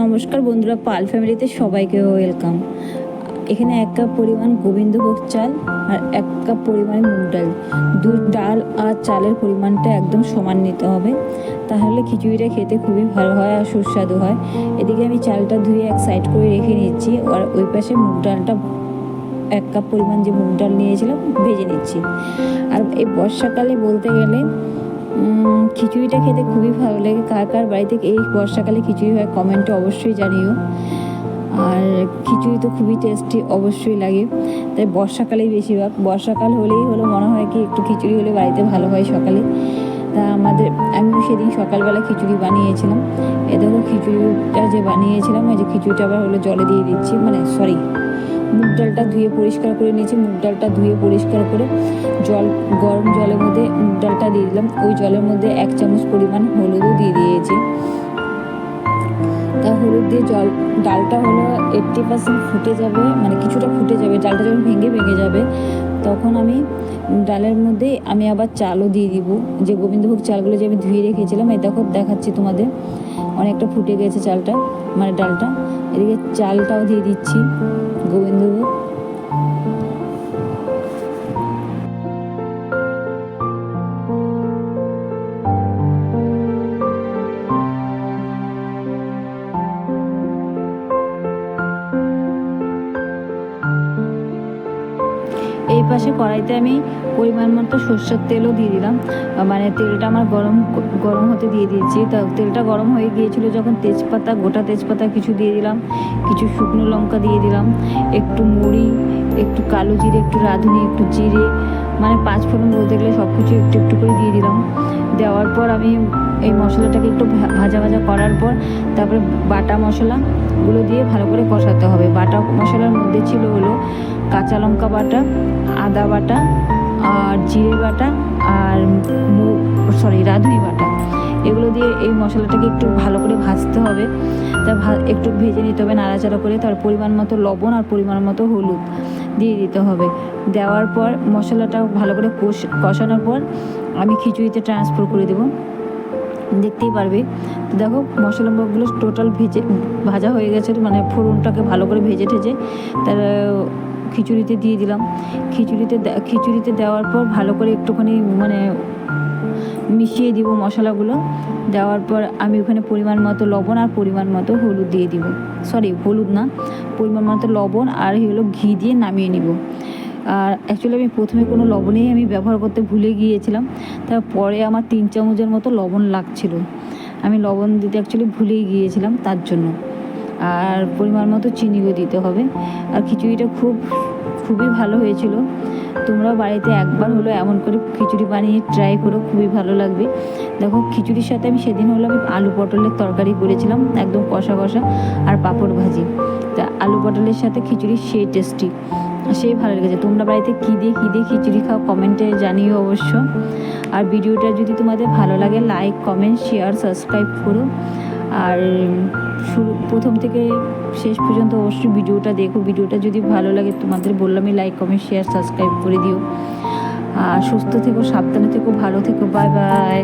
নমস্কার বন্ধুরা, পাল ফ্যামিলিতে সবাইকে ওয়েলকাম এখানে এক কাপ পরিমাণ গোবিন্দভোগ চাল আর এক কাপ পরিমাণে মুগ ডাল। দু ডাল আর চালের পরিমাণটা একদম সমান নিতে হবে। তাহলে খিচুড়িটা খেতে খুবই ভালো হয় আর সুস্বাদু হয়। এদিকে আমি চালটা ধুয়ে এক সাইড করে রেখে নিচ্ছি আর ওই পাশে মুগ ডালটা এক কাপ পরিমাণ যে মুগ ডাল নিয়েছিলাম, ভেজে নিচ্ছি। আর এই বর্ষাকালে বলতে গেলে খিচুড়িটা খেতে খুবই ভালো লাগে। কার কার বাড়িতে এই বর্ষাকালে খিচুড়ি হয় কমেন্টে অবশ্যই জানিও। আর খিচুড়ি তো খুবই টেস্টি অবশ্যই লাগে। তাই বর্ষাকালেই বেশিরভাগ। বর্ষাকাল হলেই হলো মনে হয় কি একটু খিচুড়ি হলে বাড়িতে ভালো হয় সকালে। তা আমাদের, আমিও সেদিন সকালবেলা খিচুড়ি বানিয়েছিলাম। এ দেখো খিচুড়িটা যে বানিয়েছিলাম, ওই যে খিচুড়িটা আবার হলো জলে দিয়ে দিচ্ছি। মানে সরি মুগ ডালটা ধুয়ে পরিষ্কার করে নিয়েছি। মুগ ডালটা ধুয়ে পরিষ্কার করে জল, গরম জলের মধ্যে ডালটা দিয়ে দিলাম। ওই জলের মধ্যে এক চামচ পরিমাণ হলুদও দিয়ে দিয়েছি। তা হলুদ দিয়ে জল, ডালটা হলো এইট্টি পার্সেন্ট ফুটে যাবে মানে কিছুটা ফুটে যাবে। ডালটা যখন ভেঙে ভেঙে যাবে, তখন আমি ডালের মধ্যে আমি আবার চালও দিয়ে দিব। যে গোবিন্দভোগ চালগুলো যে আমি ধুয়ে রেখেছিলাম, এই দেখো, দেখাচ্ছি তোমাদের। অনেকটা ফুটে গেছে চালটা মানে ডালটা। এদিকে চালটাও দিয়ে দিচ্ছি গোবিন্দভোগ। এই পাশে কড়াইতে আমি পরিমাণ মতো সর্ষের তেলও দিয়ে দিলাম। মানে তেলটা আমার গরম গরম হতে দিয়ে দিয়েছি। তা তেলটা গরম হয়ে গিয়েছিল যখন তেজপাতা, গোটা তেজপাতা কিছু দিয়ে দিলাম। কিছু শুকনো লঙ্কা দিয়ে দিলাম। একটু মুড়ি, একটু কালো জিরে, একটু রাঁধুনি, একটু জিরে মানে গেলে সব কিছু একটু একটু করে দিয়ে দিলাম। দেওয়ার পর আমি এই মশলাটাকে একটু ভাজা ভাজা করার পর তারপরে বাটা মশলাগুলো দিয়ে ভালো করে কষাতে হবে। বাটা মশলার মধ্যে ছিল হলো কাঁচা লঙ্কা বাটা, আদা বাটা, আর জিরে বাটা, আর সরি, রাঁধুনি বাটা। এগুলো দিয়ে এই মশলাটাকে একটু ভালো করে ভাজতে হবে। তা একটু ভেজে নিতে হবে নাড়াচাড়া করে, তার পরিমাণ মতো লবণ আর পরিমাণ মতো হলুদ দিয়ে দিতে হবে। দেওয়ার পর মশলাটা ভালো করে কষ- কষানোর পর আমি খিচুড়িতে ট্রান্সফার করে দেবো। দেখতেই পারবে। দেখো মশলাগুলো টোটাল ভেজে, ভাজা হয়ে গেছে মানে ফোড়নটাকে ভালো করে ভেজে ঠেজে, তার খিচুড়িতে দিয়ে দিলাম। খিচুড়িতে খিচুড়িতে দেওয়ার পর ভালো করে একটুখানি মানে মিশিয়ে দিব মশলাগুলো। দেওয়ার পর আমি ওখানে পরিমাণ মতো লবণ আর পরিমাণ মতো হলুদ দিয়ে দিব। সরি হলুদ না, পরিমাণ মতো লবণ আর হলো ঘি দিয়ে নামিয়ে নিব। আর অ্যাকচুয়ালি আমি প্রথমে কোনো লবণেই আমি ব্যবহার করতে ভুলে গিয়েছিলাম। তারপরে আমার তিন চামচের মতো লবণ লাগছিল। আমি লবণ দিতে অ্যাকচুয়ালি ভুলেই গিয়েছিলাম তার জন্য। আর পরিমাণ মতো চিনিও দিতে হবে। আর খিচুড়িটা খুব, খুবই ভালো হয়েছিল। তোমরা বাড়িতে একবার হলো এমন করে খিচুড়ি বানিয়ে ট্রাই করো, খুবই ভালো লাগবে। দেখো, খিচুড়ির সাথে আমি সেদিন হলো আমি আলু পটলের তরকারি করেছিলাম, একদম কষা কষা আর পাঁপড় ভাজি। তা আলু পটলের সাথে খিচুড়ি সেই টেস্টি সেই ভালো লেগেছে। তোমরা বাড়িতে কী দিয়ে কী দিয়ে খিচুড়ি খাও কমেন্টে জানিও অবশ্য। আর ভিডিওটা যদি তোমাদের ভালো লাগে লাইক কমেন্ট শেয়ার সাবস্ক্রাইব করো। আর শুরু, প্রথম থেকে শেষ পর্যন্ত অবশ্যই ভিডিওটা দেখো। ভিডিওটা যদি ভালো লাগে, তোমাদের বললামই লাইক কমেন্ট শেয়ার সাবস্ক্রাইব করে দিও। আর সুস্থ থেকো, সাবধানে থেকো, ভালো থেকো বাই বাই